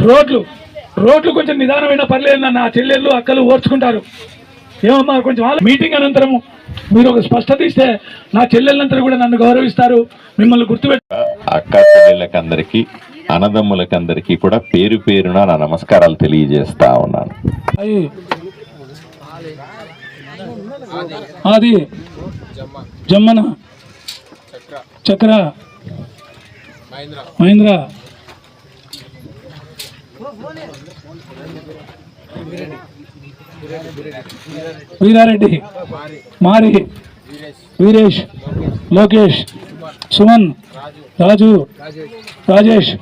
రోడ్లు రోడ్లు కొంచెం నిదానమైన పర్లేదు నా చెల్లెళ్ళు అక్కలు ఓర్చుకుంటారు. ఏమమ్మా కొంచెం వాళ్ళ మీటింగ్ అనంతరము మీరు ఒక స్పష్టత ఇస్తే నా చెల్లెళ్ళందరూ కూడా నన్ను గౌరవిస్తారు. మిమ్మల్ని గుర్తుపెట్టు అక్క చెల్లెళ్ళకందరికీ అన్నదమ్ములకందరికీ కూడా పేరు పేరున నా నమస్కారాలు తెలియజేస్తా ఉన్నాను. అది. జమ్మన. చక్ర. మహేంద్ర. వీరారెడ్డి మారి వీరేష్ లోకేష్ సుమన్ రాజు రాజేష్.